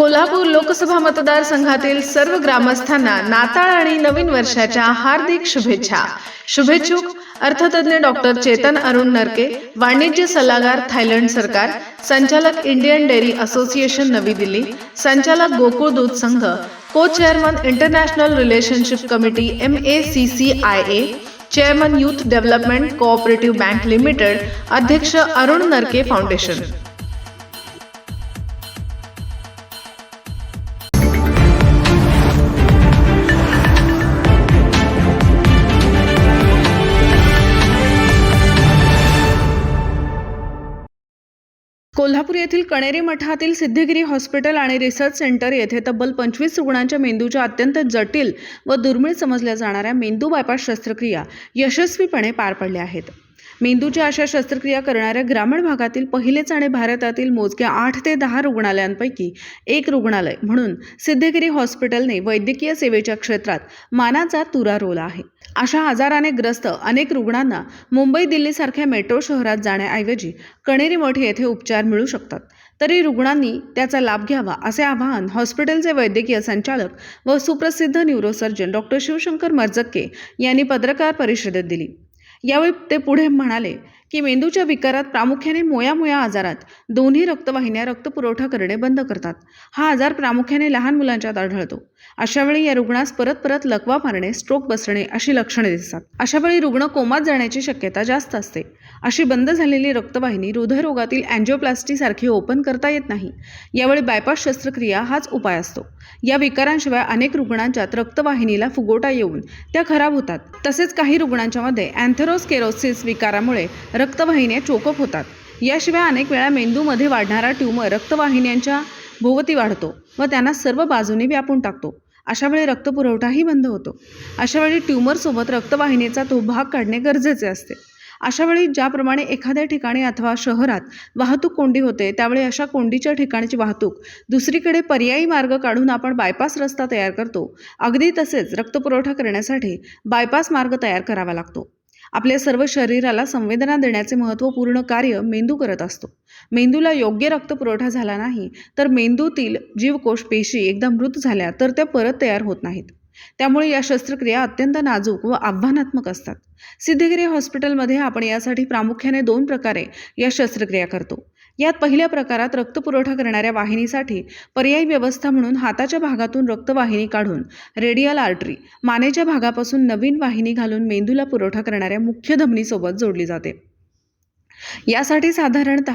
कोल्हापूर लोकसभा मतदारसंघातील सर्व ग्रामस्थांना नाताळ आणि नवीन वर्षाच्या हार्दिक शुभेच्छा. शुभेच्छुक अर्थतज्ञ डॉक्टर चेतन अरुण नरके वाणिज्य सल्लागार थायलंड सरकार संचालक इंडियन डेअरी असोसिएशन नवी दिल्ली संचालक गोकुळ दूध संघ को chairman international relationship committee M A C C I A chairman youth development cooperative bank limited अध्यक्ष अरुण नरके फाउंडेशन. कोल्हापूर येथील कणेरी मठातील सिद्धगिरी हॉस्पिटल आणि रिसर्च सेंटर येथे तब्बल पंचवीस रुग्णांच्या मेंदूच्या अत्यंत जटिल व दुर्मिळ समजल्या जाणाऱ्या मेंदू बायपास शस्त्रक्रिया यशस्वीपणे पार पडल्या आहेत. मेंदूच्या अशा शस्त्रक्रिया करणाऱ्या ग्रामीण भागातील पहिलेच आणि भारतातील मोजक्या आठ ते दहा रुग्णालयांपैकी एक रुग्णालय म्हणून सिद्धगिरी हॉस्पिटलने वैद्यकीय सेवेच्या क्षेत्रात मानाचा तुरा रोला आहे. अशा आजाराने ग्रस्त अनेक रुग्णांना मुंबई दिल्लीसारख्या मेट्रो शहरात जाण्याऐवजी कणेरी मठ येथे उपचार मिळू शकतात. तरी रुग्णांनी त्याचा लाभ घ्यावा असे आवाहन हॉस्पिटलचे वैद्यकीय संचालक व सुप्रसिद्ध न्यूरोसर्जन डॉक्टर शिवशंकर मर्जक्के यांनी पत्रकार परिषदेत दिली. यावेळी ते पुढे म्हणाले की मेंदूच्या विकारात प्रामुख्याने मोयामोया आजारात दोन्ही रक्तवाहिन्या रक्तपुरवठा करणे बंद करतात. हा आजार प्रामुख्याने लहान मुलांच्यात आढळतो. अशावेळी या रुग्णास परत परत लकवा मारणे स्ट्रोक बसणे अशी लक्षणे दिसतात. अशावेळी रुग्ण कोमात जाण्याची शक्यता जास्त असते. अशी बंद झालेली रक्तवाहिनी हृदयरोगातील अँजिओप्लास्टीसारखी ओपन करता येत नाही. यावेळी बायपास शस्त्रक्रिया हाच उपाय असतो. या विकारांशिवाय अनेक रुग्णांच्यात रक्तवाहिनीला फुगोटा येऊन त्या खराब होतात. तसेच काही रुग्णांच्यामध्ये अँथेरोस्केरोसिस विकारामुळे रक्तवाहिन्या चोकप होतात. याशिवाय अनेक वेळा मेंदूमध्ये वाढणारा ट्यूमर रक्तवाहिन्यांच्या भोवती वाढतो व त्यांना सर्व बाजूने व्यापून टाकतो. अशावेळी रक्तपुरवठाही बंद होतो. अशावेळी ट्यूमरसोबत रक्तवाहिनीचा तो भाग काढणे गरजेचे असते. अशावेळी ज्याप्रमाणे एखाद्या ठिकाणी अथवा शहरात वाहतूक कोंडी होते त्यावेळी अशा कोंडीच्या ठिकाणची वाहतूक दुसरीकडे पर्यायी मार्ग काढून आपण बायपास रस्ता तयार करतो. अगदी तसेच रक्तपुरवठा करण्यासाठी बायपास मार्ग तयार करावा लागतो. आपल्या सर्व शरीराला संवेदना देण्याचे महत्त्वपूर्ण कार्य मेंदू करत असतो. मेंदूला योग्य रक्तपुरवठा झाला नाही तर मेंदूतील जीवकोश पेशी एकदा मृत झाल्या तर त्या परत तयार होत नाहीत. त्यामुळे या शस्त्रक्रिया अत्यंत नाजूक व आव्हानात्मक असतात. सिद्धगिरी हॉस्पिटलमध्ये आपण यासाठी प्रामुख्याने दोन प्रकारे या शस्त्रक्रिया करतो. यात पहिल्या प्रकारात रक्तपुरवठा करणाऱ्या वाहिनीसाठी पर्यायी व्यवस्था म्हणून हाताच्या भागातून रक्तवाहिनी काढून रेडियल आर्टरी मानेच्या भागापासून नवीन वाहिनी घालून मेंदूला पुरवठा करणाऱ्या मुख्य धमनीसोबत जोडली जाते. यासाठी साधारणत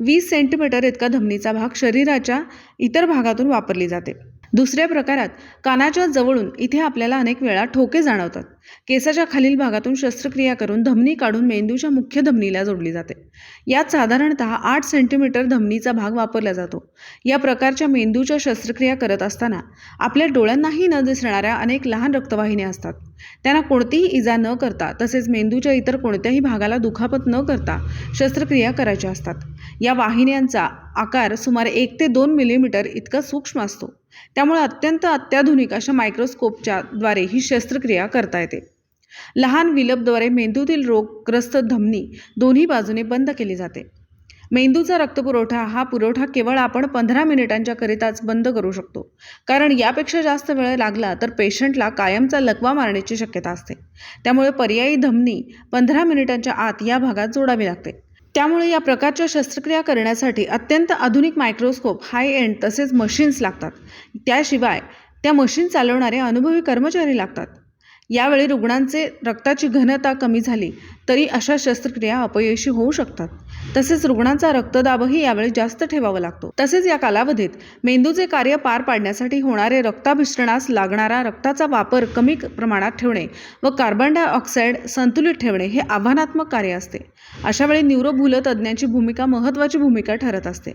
वीस सेंटीमीटर इतका धमनीचा भाग शरीराच्या इतर भागातून वापरली जाते. दुसऱ्या प्रकारात कानाच्या जवळून इथे आपल्याला अनेक वेळा ठोके जाणवतात. केसाच्या खालील भागातून शस्त्रक्रिया करून धमनी काढून मेंदूच्या मुख्य धमनीला जोडली जाते. यात साधारणत आठ सेंटीमीटर धमनीचा भाग वापरला जातो. या प्रकारच्या मेंदूच्या शस्त्रक्रिया करत असताना आपल्या डोळ्यांनाही न दिसणाऱ्या अनेक लहान रक्तवाहिन्या असतात. त्यांना कोणतीही इजा न करता तसेच मेंदूच्या इतर कोणत्याही भागाला दुखापत न करता शस्त्रक्रिया करायच्या असतात. या वाहिन्यांचा आकार सुमारे एक ते दोन मिलीमीटर इतका सूक्ष्म असतो. त्यामुळे अत्यंत अत्याधुनिक अशा मायक्रोस्कोपच्या द्वारे ही शस्त्रक्रिया करता येते. लहान विलपद्वारे मेंदूतील रोगग्रस्त धमनी दोन्ही बाजूने बंद केली जाते. मेंदूचा रक्तपुरवठा हा पुरवठा केवळ आपण पंधरा मिनिटांच्या करिताच बंद करू शकतो. कारण यापेक्षा जास्त वेळ लागला तर पेशंटला कायमचा लकवा मारण्याची शक्यता असते. त्यामुळे पर्यायी धमनी पंधरा मिनिटांच्या आत या भागात जोडावी लागते. त्यामुळे या प्रकारच्या शस्त्रक्रिया करण्यासाठी अत्यंत आधुनिक मायक्रोस्कोप हाय एंड तसेच मशीन्स लागतात. त्याशिवाय त्या मशीन चालवणारे अनुभवी कर्मचारी लागतात. यावेळी रुग्णांचे रक्ताची घनता कमी झाली. तरी अशा शस्त्रक्रिया अपयशी होऊ शकतात. तसेच रुग्णांचा रक्तदाबही यावेळी जास्त ठेवावा लागतो. तसेच या कालावधीत मेंदूचे कार्य पार पाडण्यासाठी होणारे रक्ताभिसरणास लागणारा रक्ताचा वापर कमी प्रमाणात ठेवणे व कार्बन डायऑक्साईड संतुलित ठेवणे हे आव्हानात्मक कार्य असते. अशावेळी न्यूरोभूलतज्ञांची भूमिका महत्त्वाची भूमिका ठरत असते.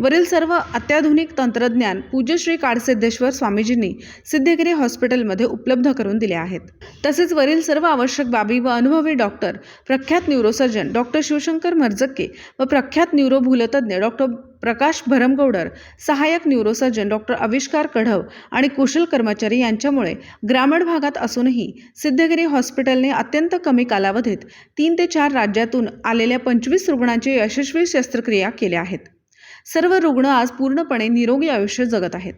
वरील सर्व अत्याधुनिक तंत्रज्ञान पूज्यश्री काडसिद्धेश्वर स्वामीजींनी सिद्धगिरी हॉस्पिटलमध्ये उपलब्ध करून दिले आहेत. तसेच वरील सर्व आवश्यक बाबी व अनुभवी डॉक्टर प्रख्यात न्यूरोसर्जन डॉक्टर शिवशंकर मर्जक्के व प्रख्यात न्यूरोभूलतज्ञ डॉक्टर प्रकाश भरमगौडर सहाय्यक न्यूरोसर्जन डॉक्टर आविष्कार कढव आणि कुशल कर्मचारी यांच्यामुळे ग्रामीण भागात असूनही सिद्धगिरी हॉस्पिटलने अत्यंत कमी कालावधीत तीन ते चार राज्यातून आलेल्या पंचवीस रुग्णांची यशस्वी शस्त्रक्रिया केल्या आहेत. सर्व रुग्ण आज पूर्णपणे निरोगी आयुष्य जगत आहेत.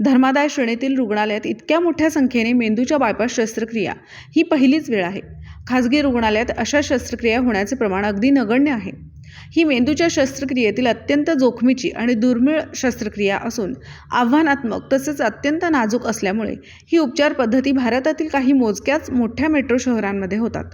धर्मादाय श्रेणीतील रुग्णालयात इतक्या मोठ्या संख्येने मेंदूच्या बायपास शस्त्रक्रिया ही पहिलीच वेळ आहे. खाजगी रुग्णालयात अशा शस्त्रक्रिया होण्याचे प्रमाण अगदी नगण्य आहे. ही मेंदूच्या शस्त्रक्रियेतील अत्यंत जोखमीची आणि दुर्मिळ शस्त्रक्रिया असून आव्हानात्मक तसेच अत्यंत नाजूक असल्यामुळे ही उपचार पद्धती भारतातील काही मोजक्याच मोठ्या मेट्रो शहरांमध्ये होतात.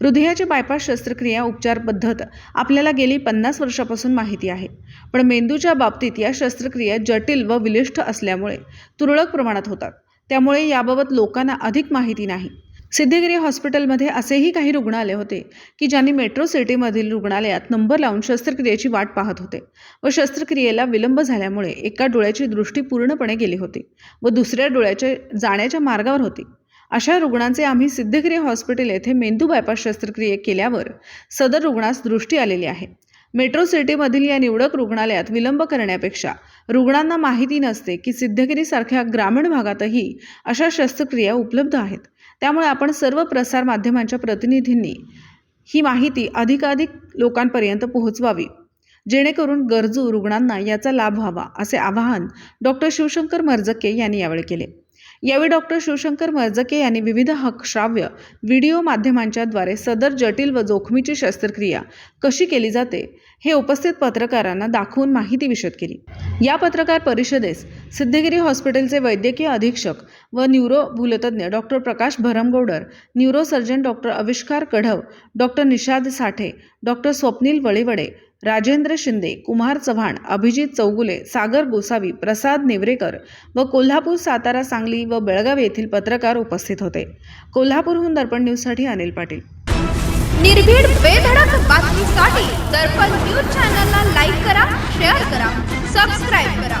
हृदयाची बायपास शस्त्रक्रिया उपचार पद्धत आपल्याला गेली पन्नास वर्षापासून माहिती आहे. पण मेंदूच्या बाबतीत या शस्त्रक्रिया जटिल व विलिष्ट असल्यामुळे तुरळक प्रमाणात होतात. त्यामुळे याबाबत लोकांना अधिक माहिती नाही. सिद्धगिरी हॉस्पिटलमध्ये असेही काही रुग्ण आले होते की ज्यांनी मेट्रो सिटीमधील रुग्णालयात नंबर लावून शस्त्रक्रियेची वाट पाहत होते व शस्त्रक्रियेला विलंब झाल्यामुळे एका डोळ्याची दृष्टी पूर्णपणे गेली होती व दुसऱ्या डोळ्याच्या जाण्याच्या मार्गावर होती. अशा रुग्णांचे आम्ही सिद्धगिरी हॉस्पिटल येथे मेंदू बायपास शस्त्रक्रिये केल्यावर सदर रुग्णास दृष्टी आलेली आहे. मेट्रो सिटीमधील या निवडक रुग्णालयात विलंब करण्यापेक्षा रुग्णांना माहिती नसते की सिद्धगिरीसारख्या ग्रामीण भागातही अशा शस्त्रक्रिया उपलब्ध आहेत. त्यामुळे आपण सर्व प्रसारमाध्यमांच्या प्रतिनिधींनी ही माहिती अधिकाधिक लोकांपर्यंत पोहोचवावी जेणेकरून गरजू रुग्णांना याचा लाभ व्हावा असे आवाहन डॉक्टर शिवशंकर मर्जके यांनी यावेळी केले. यावेळी डॉक्टर शिवशंकर मर्जके यांनी विविध हकश्राव्य व्हिडिओ माध्यमांच्या द्वारे सदर जटिल व जोखमीची शस्त्रक्रिया कशी केली जाते हे उपस्थित पत्रकारांना दाखवून माहिती विशद केली. या पत्रकार परिषदेस सिद्धगिरी हॉस्पिटलचे वैद्यकीय अधीक्षक व neuro भूलतज्ञ doctor Prakash Bharamgoudar neurosurgeon doctor Avishkar Kadhav doctor Nishad Sathe doctor Swapnil Valivade Rajendra Shinde Kumar Chavan Abhijit Chougule Sagar Gosavi Prasad Nevrekar व कोल्हापूर सातारा सांगली व बेळगाव येथील पत्रकार उपस्थित होते. कोल्हापूरहून दर्पण न्यूजसाठी अनिल पाटील. निर्भीड बेधडक बातमीसाठी दर्पण न्यूज चॅनलला लाईक करा शेअर करा सबस्क्राईब करा.